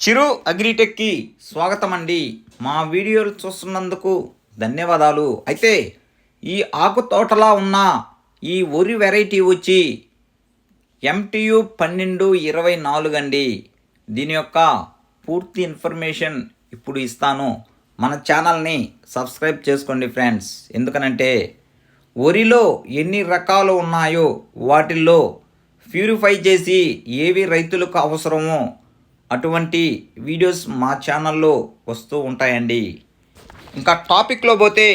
చిరు అగ్రిటెక్కి స్వాగతం అండి మా వీడియోలు చూస్తున్నందుకు ధన్యవాదాలు. అయితే ఈ ఆకు తోటలా ఉన్న ఈ వరి వెరైటీ వచ్చి ఎంటియు పన్నెండు ఇరవై నాలుగు అండి. దీని యొక్క పూర్తి ఇన్ఫర్మేషన్ ఇప్పుడు ఇస్తాను. మన ఛానల్ని సబ్స్క్రైబ్ చేసుకోండి ఫ్రెండ్స్. ఎందుకనంటే వరిలో ఎన్ని రకాలు ఉన్నాయో వాటిల్లో ప్యూరిఫై చేసి ఏవి రైతులకు అవసరమో అటువంటి వీడియోస్ మా ఛానల్లో వస్తూ ఉంటాయండి. ఇంకా టాపిక్లో పోతే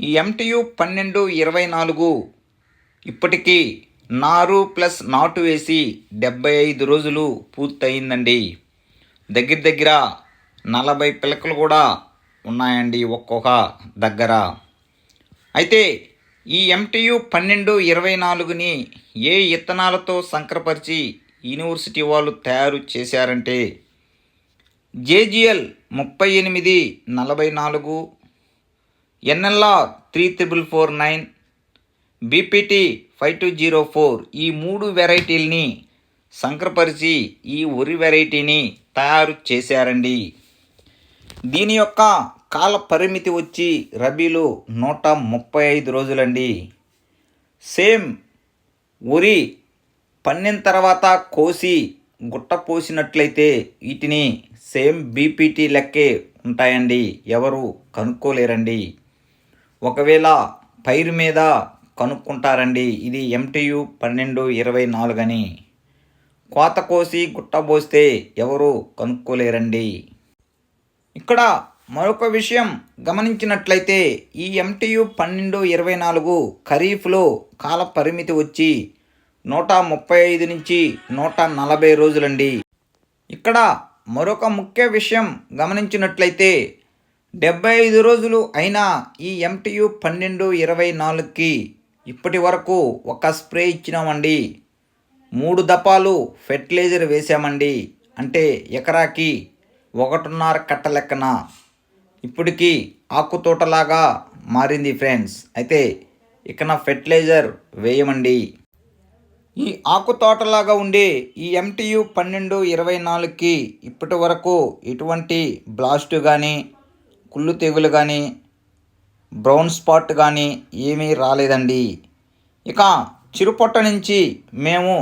ఈ ఎంటియు పన్నెండు ఇరవై నాలుగు ఇప్పటికీ నారు ప్లస్ నాటు వేసి డెబ్బై ఐదు రోజులు పూర్తయిందండి. దగ్గర దగ్గర నలభై పిలకలు కూడా ఉన్నాయండి ఒక్కొక్క దగ్గర. అయితే ఈ ఎంటియు పన్నెండు ఇరవై నాలుగుని ఏ ఇత్తనాలతో సంకరపరిచి యూనివర్సిటీ వాళ్ళు తయారు చేశారంటే జేజిఎల్ ముప్పై ఎనిమిది నలభై నాలుగు NLR three triple four nine BPT five two zero four ఈ మూడు వెరైటీల్ని సంకరపరిచి ఈ వరి వెరైటీని తయారు చేశారండి. దీని యొక్క కాల పరిమితి వచ్చి రబీలో నూట ముప్పై ఐదు రోజులండి. సేమ్ వరి పన్నిన తర్వాత కోసి గుట్ట పోసినట్లయితే వీటిని సేమ్ బీపీటీ లెక్కే ఉంటాయండి. ఎవరు కనుక్కోలేరండి. ఒకవేళ పైరు మీద కనుక్కుంటారండి. ఇది ఎంటియు పన్నెండు ఇరవై నాలుగు అని. కోత కోసి గుట్ట పోస్తే ఎవరు కనుక్కోలేరండి. ఇక్కడ మరొక విషయం గమనించినట్లయితే ఈ ఎంటియు పన్నెండు ఇరవై నాలుగు ఖరీఫ్లో కాల పరిమితి వచ్చి నూట ముప్పై ఐదు నుంచి నూట నలభై రోజులండి. ఇక్కడ మరొక ముఖ్య విషయం గమనించినట్లయితే డెబ్బై ఐదు రోజులు అయినా ఈ ఎంటియు పన్నెండు ఇరవై నాలుగుకి ఇప్పటి వరకు ఒక స్ప్రే ఇచ్చినామండి. మూడు దపాలు ఫెర్టిలైజర్ వేసామండి. అంటే ఎకరాకి ఒకటిన్నర కట్ట లెక్కన. ఇప్పటికీ ఆకుతోటలాగా మారింది ఫ్రెండ్స్. అయితే ఇకన ఫెర్టిలైజర్ వేయమండి. ఈ ఆకు తోటలాగా ఉండే ఈ ఎంటీయు పన్నెండు ఇరవై నాలుగుకి ఇప్పటి వరకు ఎటువంటి బ్లాస్ట్ కానీ కుళ్ళు తెగులు కానీ బ్రౌన్ స్పాట్ కానీ ఏమీ రాలేదండి. ఇక చిరుపొట్ట నుంచి మేము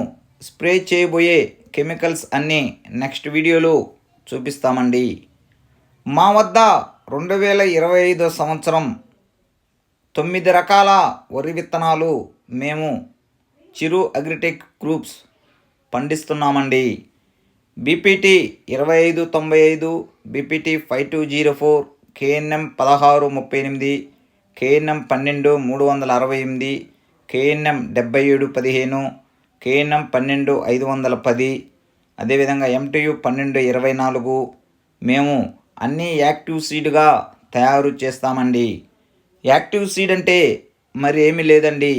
స్ప్రే చేయబోయే కెమికల్స్ అన్నీ నెక్స్ట్ వీడియోలో చూపిస్తామండి. మా వద్ద రెండు వేల ఇరవై ఐదో సంవత్సరం తొమ్మిది రకాల వరి విత్తనాలు మేము చిరు అగ్రిటెక్ గ్రూప్స్ పండిస్తున్నామండి. బీపీటీ ఇరవై ఐదు తొంభై ఐదు BPT five two zero four KNM పదహారు ముప్పై ఎనిమిది కేఎన్ఎం పన్నెండు మూడు వందల అరవై ఎనిమిది కేఎన్ఎం డెబ్బై ఏడు పదిహేను కేఎన్ఎం పన్నెండు ఐదు వందల పది అదేవిధంగా ఎంటీయు పన్నెండు ఇరవై నాలుగు మేము అన్నీ యాక్టివ్ సీడ్గా తయారు చేస్తామండి. యాక్టివ్ సీడ్ అంటే మరి ఏమీ లేదండి.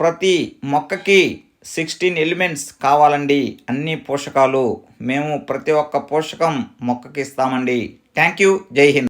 ప్రతి మొక్కకి సిక్స్టీన్ ఎలిమెంట్స్ కావాలండి. అన్ని పోషకాలు. మేము ప్రతి ఒక్క పోషకం మొక్కకి ఇస్తామండి. Thank you. జై హింద్.